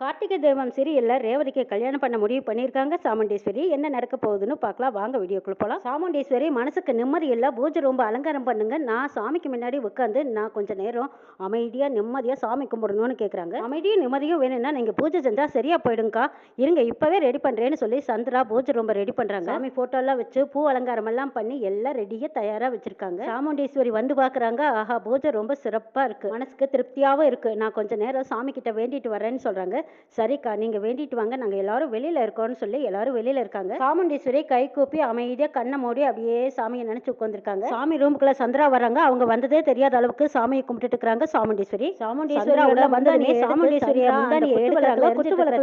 கார்த்திகை தெய்வம் சீரியல்ல ரேவதிக்கு கல்யாணம் பண்ண முடிவு பண்ணியிருக்காங்க சாமுண்டீஸ்வரி. என்ன நடக்க போகுதுன்னு பார்க்கலாம். வாங்க வீடியோக்குள்ள போகலாம் சாமுண்டீஸ்வரி மனசுக்கு நிம்மதி இல்லை. பூஜை ரொம்ப அலங்காரம் பண்ணுங்க. நான் சாமிக்கு முன்னாடி உட்காந்து நான் கொஞ்சம் நேரம் அமைதியாக நிம்மதியாக சாமி கும்பிடணும்னு கேட்குறாங்க அமைதியும் நிம்மதியும் வேணும்னா நீங்கள் பூஜை செஞ்சால் சரியாக போயிடுங்கக்கா. இருங்க இப்போவே ரெடி பண்ணுறேன்னு சொல்லி சந்திரா பூஜை ரொம்ப ரெடி பண்ணுறாங்க சாமி ஃபோட்டோலாம் வச்சு பூ அலங்காரம் எல்லாம் பண்ணி எல்லாம் ரெடியாக தயாராக வச்சுருக்காங்க. சாமுண்டீஸ்வரி வந்து பார்க்குறாங்க. ஆஹா பூஜை ரொம்ப சிறப்பாக இருக்குது மனசுக்கு திருப்தியாகவும் இருக்குது நான் கொஞ்சம் நேரம் சாமி கிட்ட வேண்டிட்டு வரேன்னு சொல்கிறாங்க சரிக்கா நீங்கள் வேண்டிட்டு வாங்க. நாங்கள் எல்லாரும் வெளியில் இருக்கோம்னு சொல்லி எல்லாரும் வெளியில் இருக்காங்க. சாமுண்டீஸ்வரி கை கூப்பி அமைதியாக கண்ணை மூடி அப்படியே சாமியை நினச்சி உட்காந்துருக்காங்க சாமி ரூமுக்குள்ள சந்திரா வராங்க. அவங்க வந்ததே தெரியாத அளவுக்கு சாமியை கும்பிட்டுட்டு இருக்காங்க சாமுண்டீஸ்வரி சாமுண்டீஸ்வரி உள்ள வந்தோடனே சாமுண்டீஸ்வரியை எடுக்கிறாங்க.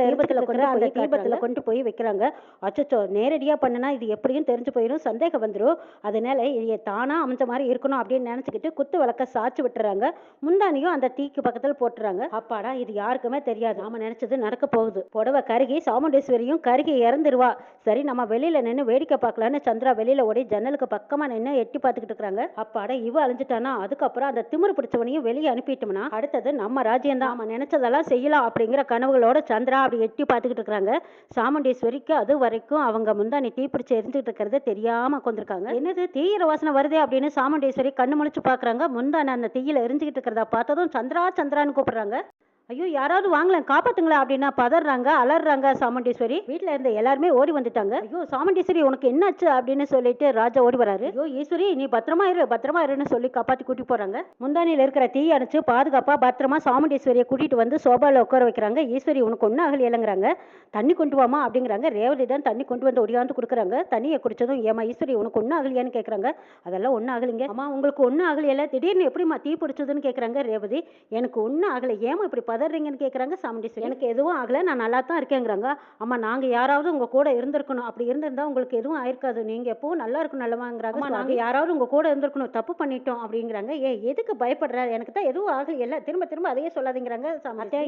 தீபத்தில் கொண்டு அந்த தீபத்தில் கொண்டு போய் வைக்கிறாங்க. அச்சச்சோ நேரடியாக பண்ணுனா இது எப்படியும் தெரிஞ்சு போயிடும் சந்தேகம் வந்துடும் அதனால தானா அமைஞ்ச மாதிரி இருக்கணும் அப்படின்னு நினச்சிக்கிட்டு குத்து விளக்க சாய்ச்சி விட்டுறாங்க. முந்தானியும் அந்த தீக்கு பக்கத்தில் போட்டுறாங்க. அப்பாடா இது யாருக்குமே தெரியாது. நாம நினைச்சது நடக்க போகுது. புடவை கருகி சாமுண்டேஸ்வரியும் கருகி இறந்துருவா. சரி நம்ம வெளியில நின்று வேடிக்கை பார்க்கலான்னு சந்திரா வெளியில ஓடி ஜன்னலுக்கு பக்கமா நின்று எட்டி பார்த்துக்கிட்டு இருக்காங்க அப்பாட இவ அழிஞ்சிட்டானா? அதுக்கப்புறம் அந்த திமிரு பிடிச்சவனையும் வெளியே அனுப்பிட்டோம்னா அடுத்தது நம்ம ராஜ்யம் தான். நம்ம நினைச்சதெல்லாம் செய்யலாம் அப்படிங்கிற கனவுகளோட சந்திரா அப்படி எட்டி பார்த்துக்கிட்டு இருக்காங்க சாமுண்டேஸ்வரிக்கு அது வரைக்கும் அவங்க முந்தானி தீ பிடிச்சி எரிஞ்சுக்கிட்டு இருக்கிறத தெரியாம கொண்டிருக்காங்க என்னது தீயிர வாசனை வருதே அப்படின்னு சாமுண்டேஸ்வரி கண்ணு முழிச்சு பாக்குறாங்க முந்தானி அந்த தீயில எரிஞ்சுக்கிட்டு இருக்கிறத பார்த்ததும் சந்திரா சந்திரான்னு கூப்பிடுறாங்க. ஐயோ யாராவது வாங்கலாம் காப்பாத்துங்களா அப்படின்னா பதறாங்க அலறாங்க சாமுண்டீஸ்வரி. வீட்டில் இருந்த எல்லாருமே ஓடி வந்துட்டாங்க. ஐயோ சாமுண்டீஸ்வரி உனக்கு என்னாச்சு அப்படின்னு சொல்லிட்டு ராஜா ஓடி வராரு. ஐயோ ஈஸ்வரி நீ பத்திரமா இரு பத்திரமா இருன்னு சொல்லி காப்பாத்தி கூட்டி போறாங்க. முந்தானியில இருக்கிற தீ அணைச்சு பாதுகாப்பா பத்திரமா சாமுண்டீஸ்வரியை கூட்டிட்டு வந்து சோபால உட்கார வைக்கிறாங்க. ஈஸ்வரி உனக்கு ஒன்னும் அகல் இல்லைங்கிறாங்க தண்ணி கொண்டு வாமா அப்படிங்கிறாங்க. ரேவதி தான் தண்ணி கொண்டு வந்து ஒடியாந்து கொடுக்குறாங்க. தண்ணியை குடிச்சதும் ஏமா ஈஸ்வரி உனக்கு ஒன்றும் அகலியான்னு கேட்குறாங்க அதெல்லாம் ஒன்றும் ஆகலைங்க. அம்மா உங்களுக்கு ஒன்றும் ஆகலையில திடீர்னு எப்படிம்மா தீ பிடிச்சதுன்னு கேட்குறாங்க ரேவதி. எனக்கு ஒன்றும் ஆகலை. ஏமா இப்படி பதறீங்கன்னு கேட்குறாங்க சாமுண்டீஸ்வரி. எனக்கு எதுவும் ஆகலை நான் நல்லா தான் இருக்கேங்கிறாங்க. அம்மா நாங்கள் யாராவது உங்கள் கூட இருந்திருக்கணும். அப்படி இருந்திருந்தா உங்களுக்கு எதுவும் ஆயிருக்காது. நீங்கள் எப்பவும் நல்லா இருக்கும் நல்லவாங்கிறாங்க அம்மா நாங்கள் யாராவது உங்கள் கூட இருந்திருக்கணும் தப்பு பண்ணிட்டோம் அப்படிங்கிறாங்க. ஏ எதுக்கு பயப்படுற? எனக்கு தான் எதுவும் ஆகலையில்ல திரும்ப திரும்ப அதையே சொல்லாதீங்கிறாங்க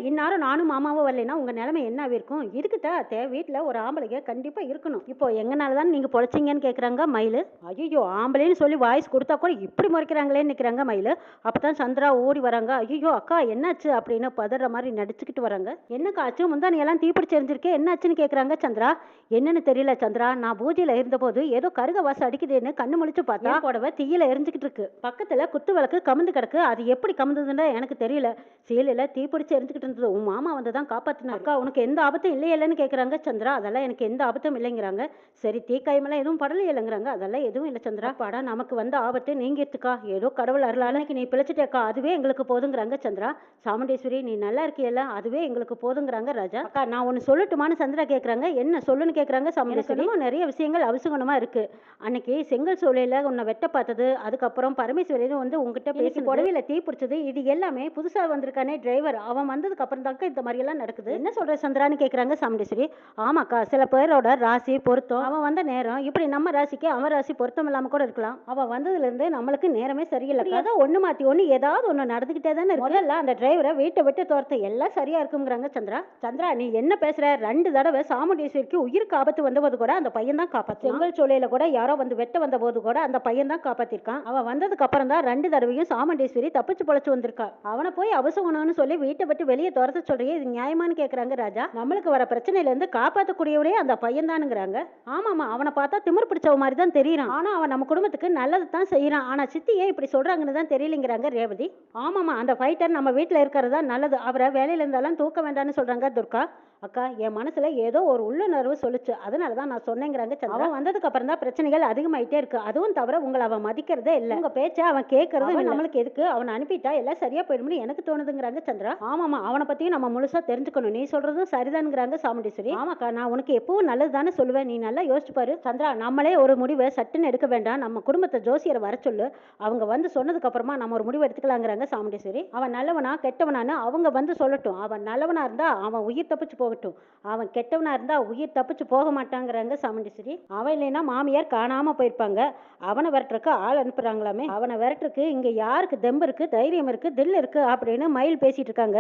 இந்நேரம் நானும் மாமாவும் வரலைன்னா உங்கள் நிலைமை என்ன இருக்கும்? இதுக்கிட்ட அத்தை? வீட்டில் ஒரு ஆம்பளைங்க கண்டிப்பாக இருக்கணும். இப்போ எங்கனால தான் நீங்கள் பொழைச்சிங்கன்னு கேட்குறாங்க மயில். ஐயோ ஆம்பளைன்னு சொல்லி வாய்ஸ் கொடுத்தா கூட இப்படி முறைக்கிறாங்களேன்னு நிற்கிறாங்க மயில். அப்போ தான் சந்திரா ஓடி வராங்க. ஐயோ அக்கா என்னாச்சு அப்படின்னு பதற மாதிரி நடிச்சுக்கிட்டு வராங்க. என்னக்கா ஆச்சு முந்தானி எல்லாம் தீப்பிடிச்சு எரிஞ்சிருக்கே? என்னாச்சுன்னு கேட்குறாங்க சந்திரா? என்னன்னு தெரியல சந்திரா. நான் பூஜையில் இருந்தபோது ஏதோ கருக வாசம் அடிக்குதுன்னு கண்ணு முழிச்சு பார்த்தா புடவை தீயில எரிஞ்சுக்கிட்டு இருக்கு. பக்கத்தில் குத்து விளக்கு கமந்து கிடக்கு. அது எப்படி கமந்ததுன்னு எனக்கு தெரியல. சீலையில் தீப்பிடிச்சு எரிஞ்சுக்கிட்டு இருந்தது. உன் மாமா வந்து தான் காப்பாற்றினா அக்கா உனக்கு எந்த ஆபத்தும் இல்லையில்லன்னு கேட்குறாங்க சந்திரா. அதெல்லாம் எனக்கு எந்த ஆபத்தும் இல்லைங்கிறாங்க. சரி தீக்காயமெல்லாம் எதுவும் படலை இல்லைங்கிறாங்க. அதெல்லாம் எதுவும் இல்லை சந்திரா. படா நமக்கு வந்த ஆபத்து நீங்கிட்டுக்கா ஏதோ கடவுள் அருளாலைக்கு நீ பிழைச்சிட்டேக்கா. அதுவே எங்களுக்கு போதுங்கிறாங்க சந்திரா. சாமுண்டீஸ்வரி நீ நல்லா இருக்கியல்ல அதுவே எங்களுக்கு போதுங்கிறாங்க ராஜா. அக்கா நான் ஒன்று சொல்லட்டுமான்னு சந்திரா கேட்குறாங்க என்ன சொல்லுன்னு கேட்குறாங்க இன்னும் நிறைய விஷயங்கள் அவசகுணமாக இருக்கு. அன்னைக்கு செங்கல் சூளையில் உன்னை வெட்ட பார்த்தது அதுக்கப்புறம் பரமேஸ்வரியும் வந்து உங்ககிட்ட பேசி புடவையில தீ பிடிச்சது இது எல்லாமே புதுசாக வந்திருக்கானே டிரைவர். அவன் வந்ததுக்கு அப்புறம் தாக்க இந்த மாதிரி எல்லாம் நடக்குது. என்ன சொல்ற சந்திரான்னு கேட்குறாங்க சாமுண்டீஸ்வரி? ஆமாக்கா சில பேரோட ராசி பொருத்தம். அவன் வந்த நேரம் இப்படி நம்ம ராசிக்கு அவன் ராசி பொருத்தம் இல்லாம கூட இருக்கலாம். அவன் வந்ததுல இருந்து நம்மளுக்கு நேரமே சரியில்லை ஏதோ ஒண்ணு மாத்தி ஒண்ணு ஏதாவது ஒண்ணு நடந்துகிட்டே தானே இருக்கு. முதல்ல அந்த டிரைவரை வீட்டை விட்டு துரத்த எல்லாம் சரியா இருக்குங்கிறாங்க சந்திரா. சந்திரா நீ என்ன பேசுற? ரெண்டு தடவை சாமுண்டீஸ்வரிக்கு உயிருக்கு ஆபத்து வந்தபோது கூட அந்த பையன் தான் காப்பாத்து செங்கல் சோலையில கூட யாரோ வந்து வெட்ட வந்த போது கூட அந்த பையன் தான் காப்பாத்திருக்கான். அவன் வந்ததுக்கு அப்புறம் தான் ரெண்டு தடவையும் சாமுண்டீஸ்வரி தப்பிச்சு பொழைச்சு வந்திருக்கா. அவனை போய் அவசகணும்னு சொல்லி வீட்டை விட்டு வெளியே துரத்த சொல்றியே இது நியாயமான்னு கேக்குறாங்க ராஜா. நம்மளுக்கு வர பிரச்சனையில இருந்து காப்பாத்தக்கூடியவரே அந்த பையன் தானுங்கிறாங்க. ஆமாமா அவனை பார்த்தா திமிர் பிடிச்சவ மாதிரி தான் தெரியறான். ஆனா அவன் நம்ம குடும்பத்துக்கு நல்லது தான் செய்யறான் ஆனா சித்தி ஏன் இப்படி சொல்றாங்கன்னு தான் தெரியலங்கிறாங்க ரேவதி. ஆமாமா அந்த ஃபைட்டர் நம்ம வீட்டுல இருக்கிறது தான் நல்லது. அவரை வேலையில இருந்தாலும் தூக்க வேண்டாம்னு சொல்றாங்க துர்கா. அக்கா என் மனசுல ஏதோ ஒரு உள்ளுணர்வு சொல்லுச்சு. அதனால தான் நான் சொன்னேங்கிறாங்க சந்திரா. அவன் வந்ததுக்கு அப்புறம் தான் பிரச்சனைகள் அதிகமாயிட்டே இருக்கு. அதுவும் தவிர உங்களை அவன் மதிக்கிறதே இல்லை. உங்க பேச்ச அவன் கேட்கறது. நம்மளுக்கு எதுக்கு? அவன் அனுப்பிட்டா எல்லாம் சரியா போயிடும்னு எனக்கு தோணுதுங்கிறாங்க சந்திரா. ஆமாமா அவனை பத்தியும் நம்ம முழுசா தெரிஞ்சுக்கணும். நீ சொல்றதும் சரிதானுங்கிறாங்க சாமுண்டீஸ்வரி. ஆமாக்கா நான் உனக்கு எப்பவும் நல்லது தானே சொல்லுவேன். நீ நல்லா யோசிச்சு பாரு. சந்திரா நம்மளே ஒரு முடிவை சட்டுன்னு எடுக்க வேண்டாம். நம்ம குடும்பத்தை ஜோசியரை வர சொல்லு. அவங்க வந்து சொன்னதுக்கு அப்புறமா நம்ம ஒரு முடிவு எடுத்துக்கலாங்கிறாங்க சாமுண்டீஸ்வரி. அவன் நல்லவனா கெட்டவனான்னு அவங்க வந்து சொல்லட்டும். அவன் நல்லவனா இருந்தா அவன் உயிர் தப்பிச்சு போகட்டும். அவன் கெட்டவனா இருந்தால் உயிர் தப்பிச்சு போக மாட்டாங்கிறாங்க சாமுண்டீஸ்வரி. அவன் இல்லைன்னா மாமியார் காணாமல் போயிருப்பாங்க. அவனை விரட்டுறக்கு ஆள் அனுப்புகிறாங்களாமே அவனை விரட்டுறக்கு இங்கே யாருக்கு தெம்பு இருக்குது தைரியம் இருக்குது தில் இருக்குது அப்படின்னு மயில் பேசிகிட்டு இருக்காங்க.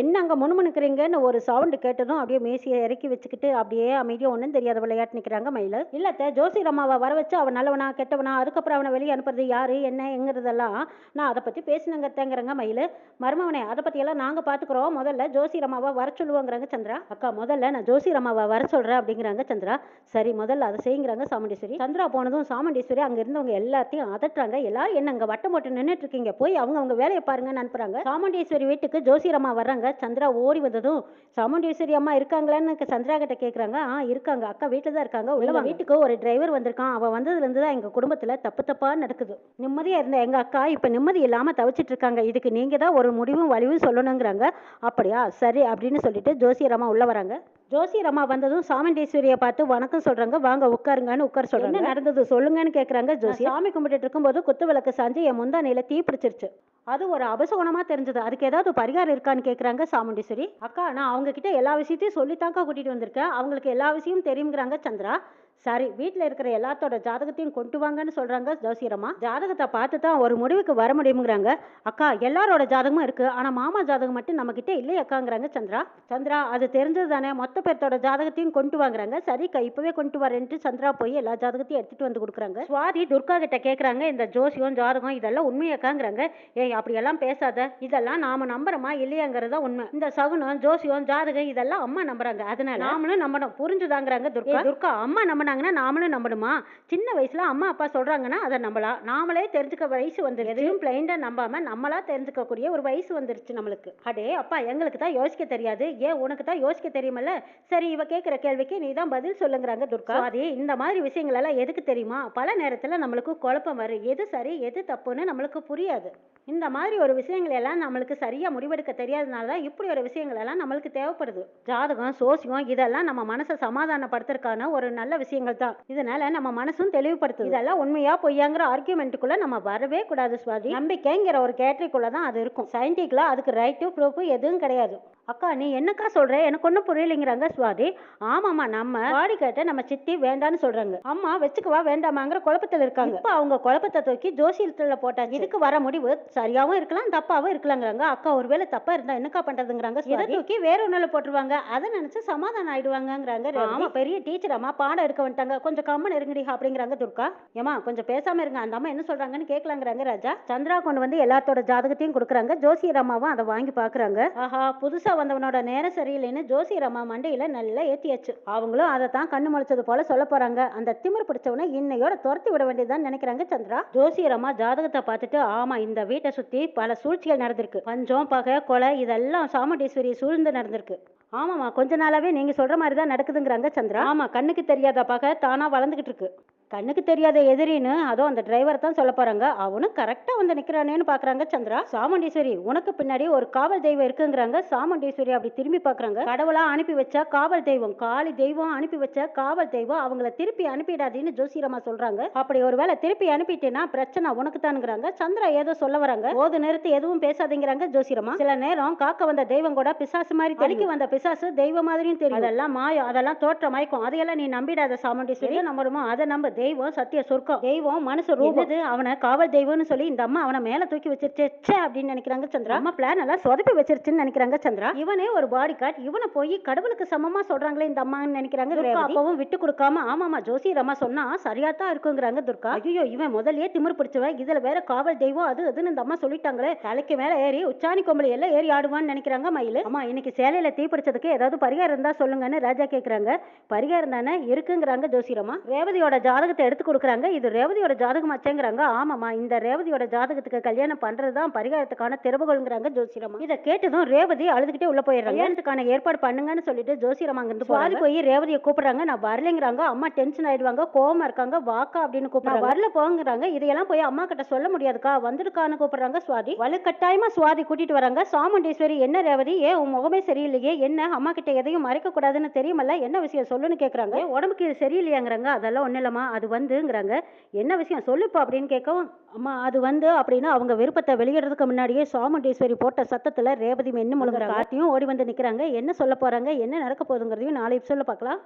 என்ன அங்கே முணுமுணுக்கிறீங்கன்னு ஒரு சவுண்டு கேட்டதும் அப்படியே மேசியை இறக்கி வச்சுக்கிட்டு அப்படியே அமைதியாக ஒன்றும் தெரியாத விளையாட்டு நிற்கிறாங்க மயில். இல்லத்த ஜோசியர் அம்மாவை வர வச்சு அவன் நல்லவனா கெட்டவனா அதுக்கப்புறம் அவனை வெளியே அனுப்புறது யாரு என்ன எங்கிறதெல்லாம் நான் அதை பற்றி பேசினங்க தேங்கிறங்க மயில். மருமவனே அதை பற்றியெல்லாம் நாங்கள் பாத்துக்கிறோம். முதல்ல ஜோசிரம்மாவை வர சொல்லுவாங்கிறாங்க சந்திரா. அக்கா முதல்ல நான் ஜோசிரம்மாவை வர சொல்றேன் அப்படிங்கிறாங்க சந்திரா. சரி முதல்ல அதை செய்யுங்கிறாங்க சாமுண்டீஸ்வரி. சந்திரா போனதும் சாமுண்டீஸ்வரி அங்க இருந்தவங்க எல்லாத்தையும் அதட்டுறாங்க. எல்லாரும் என்ன அங்க வட்டம் போட்டு நின்னுட்டு இருக்கீங்க போய் அவங்க அவங்க வேலையை பாருங்கன்னு அனுப்புறாங்க. சாமுண்டீஸ்வரி வீட்டுக்கு ஜோசிரம்மா வர்றாங்க. சந்திரா ஓடி வந்ததும் சாமுண்டீஸ்வரி அம்மா இருக்காங்களான்னு சந்திரா கிட்ட கேக்குறாங்க. ஆ இருக்காங்க. அக்கா வீட்டுல தான் இருக்காங்க. உள்ள வீட்டுக்கு ஒரு டிரைவர் வந்திருக்கான். அவன் வந்ததுல இருந்து தான் எங்க குடும்பத்துல தப்பு தப்பா நடக்குது. நிம்மதியா இருந்த எங்க அக்கா இப்ப நிம்மதி இல்லாம தவிச்சிட்டு இருக்காங்க. இதுக்கு நீங்க தான் ஒரு முடிவும் வழிவும் சொல்லணுங்கிறாங்க. அப்படியா? சரி அப்படின்னு சொல்லிட்டு ஜோசியரம்மா உள்ள வராங்க. ஜோசியரம்மா வந்ததும் சாமுண்டீஸ்வரியை பார்த்து வணக்கம் சொல்றாங்க. வாங்க உட்காருங்கன்னு உட்கார சொல்றாங்க. என்ன நடந்தது? சொல்லுங்கன்னு கேக்குறாங்க ஜோசி சாமி கும்பிட்டுட்டு இருக்கும்போது குத்து விளக்கு சாஞ்சு என் முந்தானையில தீ பிடிச்சிருச்சு. அது ஒரு அபசகுணமா தெரிஞ்சது. அதுக்கு ஏதாவது பரிகாரம் இருக்கான்னு கேக்குறாங்க சாமுண்டீஸ்வரி. அக்கா நான் அவங்க கிட்ட எல்லா விஷயத்தையும் சொல்லித்தாக்கா கூட்டிட்டு வந்திருக்கேன். அவங்களுக்கு எல்லா விஷயமும் தெரியுங்கிறாங்க சந்திரா. சரி வீட்டில் இருக்கிற எல்லாத்தோட ஜாதகத்தையும் கொண்டு வாங்கன்னு சொல்றாங்க ஜோசியரம்மா. ஜாதகத்தை பார்த்து தான் ஒரு முடிவுக்கு வர முடியுங்கிறாங்க அக்கா எல்லாரோட ஜாதகமும் இருக்கு. ஆனா மாமா ஜாதகம் மட்டும் நம்ம கிட்ட இல்லையே அக்காங்கிறாங்க சந்திரா. சந்திரா அது தெரிஞ்சது தானே மொத்த பேர்த்தோட ஜாதகத்தையும் கொண்டு வாங்குறாங்க. சரிக்கா இப்பவே கொண்டு வரேன்ட்டு சந்திரா போய் எல்லா ஜாதகத்தையும் எடுத்துட்டு வந்து கொடுக்குறாங்க. சுவாதி துர்கா கிட்ட கேக்குறாங்க இந்த ஜோசியம் ஜாதகம் இதெல்லாம் உண்மையாக்காங்கிறாங்க ஏய் அப்படியெல்லாம் பேசாத. இதெல்லாம் நாம நம்புறோமா இல்லையாங்கிறது உண்மை. இந்த சகுனம் ஜோசியம் ஜாதகம் இதெல்லாம் அம்மா நம்புறாங்க. அதனால நாமளும் நம்பணும். புரிஞ்சுதாங்கிறாங்க துர்கா. துர்கா அம்மா நம்ம நம்பினாங்கன்னா நாமளும் நம்பணுமா? சின்ன வயசுல அம்மா அப்பா சொல்றாங்கன்னா அதை நம்பலாம் நாமளே தெரிஞ்சுக்க வயசு வந்துருச்சு. எதையும் பிளைண்டா நம்பாம நம்மளா தெரிஞ்சுக்கக்கூடிய ஒரு வயசு வந்துருச்சு நம்மளுக்கு. அடே அப்பா எங்களுக்கு தான் யோசிக்க தெரியாது. ஏன் உனக்கு தான் யோசிக்க தெரியுமல்ல? சரி இவ கேட்குற கேள்விக்கு நீ தான் பதில் சொல்லுங்கிறாங்க துர்கா. அது இந்த மாதிரி விஷயங்கள் எல்லாம் எதுக்கு தெரியுமா? பல நேரத்துல நம்மளுக்கு குழப்பம் வரும் எது சரி எது தப்புன்னு நம்மளுக்கு புரியாது. இந்த மாதிரி ஒரு விஷயங்கள் எல்லாம் நம்மளுக்கு சரியா முடிவெடுக்க தெரியாதனால தான் இப்படி ஒரு விஷயங்கள் எல்லாம் நம்மளுக்கு தேவைப்படுது. ஜாதகம் சோசியம் இதெல்லாம் நம்ம மனசை சமாதானப்படுத்துறதுக்கான ஒரு நல்ல விஷயங்கள் தான். இதனால நம்ம மனசும் தெளிவுபடுத்துது. இதெல்லாம் உண்மையா பொய்யாங்கிற ஆர்கியூமெண்ட்டுக்குள்ள நம்ம வரவே கூடாது சுவாதி. நம்பிக்கைங்கிற ஒரு கேட்டரிக்குள்ள தான் அது இருக்கும். சயின்டிக்ல அதுக்கு ரைட்டு ப்ரூஃப் எதுவும் கிடையாது. அக்கா நீ என்னக்கா சொல்ற? எனக்கு ஒன்றும் புரியலைங்கிறாங்க சுவாதி. ஆமாம்மா நம்ம பாடி கேட்ட நம்ம சித்தி வேண்டான்னு சொல்றாங்க. அம்மா வச்சுக்கவா வேண்டாமாங்கிற குழப்பத்தில் இருக்காங்க. இப்போ அவங்க குழப்பத்தை தூக்கி ஜோசியத்துல போட்டாங்க இதுக்கு வர முடிவு சரியாவும் இருக்கலாம் தப்பாவும் இருக்கலாங்கிறாங்க. அக்கா ஒருவேளை தப்பா இருந்தா என்னக்கா பண்றதுங்கிறாங்க இதை தூக்கி வேற ஒண்ணுல போட்டுருவாங்க? அதை நினைச்சு சமாதானம் ஆயிடுவாங்கங்கிறாங்க ஆமா பெரிய டீச்சர் அம்மா பாடம் எடுக்க வந்துட்டாங்க. கொஞ்சம் கம்மன் இருங்கடி அப்படிங்கிறாங்க துர்கா. ஏமா கொஞ்சம் பேசாம இருங்க. அந்த அம்மா என்ன சொல்றாங்கன்னு கேட்கலாங்கிறாங்க ராஜா. சந்திரா கொண்டு வந்து எல்லாத்தோட ஜாதகத்தையும் கொடுக்குறாங்க. ஜோசியர் அம்மாவும் அதை வாங்கி பாக்குறாங்க ஆஹா புதுசா வந்தவனோட நேரம் சரியில்லைன்னு ஜோசியர் அம்மா மண்டையில நல்லா ஏத்தியாச்சு. அவங்களும் அதை தான் கண்ணு முளைச்சது போல சொல்ல போறாங்க. அந்த திமிர் பிடிச்சவனை இன்னையோட துரத்தி விட வேண்டியதுதான் நினைக்கிறாங்க சந்திரா. ஜோசியர் அம்மா ஜாதகத்தை பார்த்துட்டு ஆமா இந்த வீட்டை சுத்தி பல சூழ்ச்சிகள் நடந்திருக்கு. பஞ்சம் பகை கொலை இதெல்லாம் சாமுண்டீஸ்வரி சூழ்ந்து நடந்திருக்கு. ஆமாம்மா கொஞ்ச நாளாவே நீங்கள் சொல்கிற மாதிரி தான் நடக்குதுங்கிறாங்க சந்திரா. ஆமா கண்ணுக்கு தெரியாத பகை தானாக வளர்ந்துகிட்டு இருக்கு. கண்ணுக்கு தெரியாத எதிரின்னு அதோ அந்த டிரைவர் தான் சொல்ல போறாங்க. அவனும் கரெக்டா வந்து நிக்கிறானேன்னு பாக்குறாங்க சந்திரா. சாமுண்டீஸ்வரி உனக்கு பின்னாடி ஒரு காவல் தெய்வம் இருக்குங்கிறாங்க. சாமுண்டீஸ்வரி அப்படி திரும்பி பாக்குறாங்க. கடவுளா அனுப்பி வச்ச காவல் தெய்வம் காளி தெய்வம் அனுப்பி வச்ச காவல் தெய்வம் அவங்கள திருப்பி அனுப்பிடாதீன்னு ஜோசிரமா சொல்றாங்க. அப்படி ஒருவேளை திருப்பி அனுப்பிட்டேன்னா பிரச்சனை உனக்கு தானுங்கிறாங்க சந்திரா ஏதோ சொல்ல வராங்க. போது நிறுத்தி எதுவும் பேசாதீங்கிறாங்க ஜோசிரமா. சில நேரம் காக்க வந்த தெய்வம் கூட பிசாசு மாதிரி தடிக்கு வந்த பிசாசு தெய்வம் மாதிரியும் தெரியும். அதெல்லாம் மாயம் அதெல்லாம் தோற்ற மயக்கம். அதையெல்லாம் நீ நம்பிடாத சாமுண்டீஸ்வரி. நம்பணுமோ அதை நம்ப. தெய்வம் சத்திய சொர்க்கம். தெய்வம் மனசு ரூபது அவனை காவல் தெய்வம்னு சொல்லி இந்த அம்மா அவனை மேல தூக்கி வச்சிருச்சு. ச்சே அப்படின்னு நினைக்கிறாங்க சந்திரா. அம்மா பிளான் எல்லாம் சொதப்பி வச்சிருச்சுன்னு நினைக்கிறாங்க சந்திரா. இவனே ஒரு பாடி கார்ட் இவனை போய் கடவுளுக்கு சமமா சொல்றாங்களே இந்த அம்மான்னு நினைக்கிறாங்க துர்கா அப்பவும் விட்டு கொடுக்காம ஆமாமா ஜோசியர் அம்மா சொன்னா சரியா தான் இருக்குங்கிறாங்க துர்கா. ஐயோ இவன் முதல்லயே திமிர் பிடிச்சவன் இதுல வேற காவல் தெய்வம் அது அதுன்னு இந்த அம்மா சொல்லிட்டாங்களே. தலைக்கு மேல ஏறி உச்சாணி கொம்பளி எல்லாம் ஏறி ஆடுவான்னு நினைக்கிறாங்க மயிலு. அம்மா இன்னைக்கு சேலையில தீ பிடிச்சதுக்கு ஏதாவது பரிகாரம் இருந்தா சொல்லுங்கன்னு ராஜா கேக்குறாங்க. பரிகாரம் தானே இருக்குங்கிறாங்க ஜோசியரம்மா. ரேவதியோட ஜாதகத்தை எடுத்து கொடுக்குறாங்க. இது ரேவதியோட ஜாதகம் ஆச்சேங்கிறாங்க ஆமாம்மா இந்த ரேவதியோட ஜாதகத்துக்கு கல்யாணம் பண்றது தான் பரிகாரத்துக்கான திறவுகோள்ங்கிறாங்க ஜோசியரம்மா இதை கேட்டதும் ரேவதி அழுதுகிட்டே உள்ள போயிடுறாங்க. கல்யாணத்துக்கான ஏற்பாடு பண்ணுங்கன்னு சொல்லிட்டு ஜோசியரம்மா அங்கிருந்து சுவாதி போய் ரேவதியை கூப்பிடுறாங்க. நான் வரலைங்கிறாங்க. அம்மா டென்ஷன் ஆயிடுவாங்க. கோவமா இருக்காங்க. வாக்கா அப்படின்னு கூப்பிடுறாங்க. வரல போங்கிறாங்க. இதையெல்லாம் போய் அம்மா கிட்ட சொல்ல முடியாதுக்கா. வந்துடுக்கான்னு கூப்பிடுறாங்க சுவாதி. வலுக்கட்டாயமா சுவாதி கூட்டிட்டு வராங்க. சாமுண்டீஸ்வரி என்ன ரேவதி? ஏன் உன் முகமே சரியில்லையே? என்ன? அம்மா கிட்ட எதையும் மறைக்க கூடாதுன்னு தெரியுமல்ல? என்ன விஷயம் சொல்லுன்னு கேக்குறாங்க. "ஏன் உடம்புக்கு இது சரியில்லையாங்கிறாங்க? அதெல்லாம் ஒண்ணும் இல்லம்மா. அது வந்துங்கிறாங்க. என்ன விஷயம்? சொல்லுப்பா அப்படின்னு கேட்கவும் அம்மா அது வந்து அப்படின்னு அவங்க விருப்பத்தை வெளியிடுறதுக்கு முன்னாடியே சாமுண்டீஸ்வரி போட்ட சத்தத்துல ரேவதி மென்னு முழுங்குறாங்க காட்டியும் ஓடி வந்து நிக்கிறாங்க. என்ன சொல்ல போறாங்க? என்ன நடக்க போகுதுங்கிறதையும் நாளை சொல்ல பார்க்கலாம்.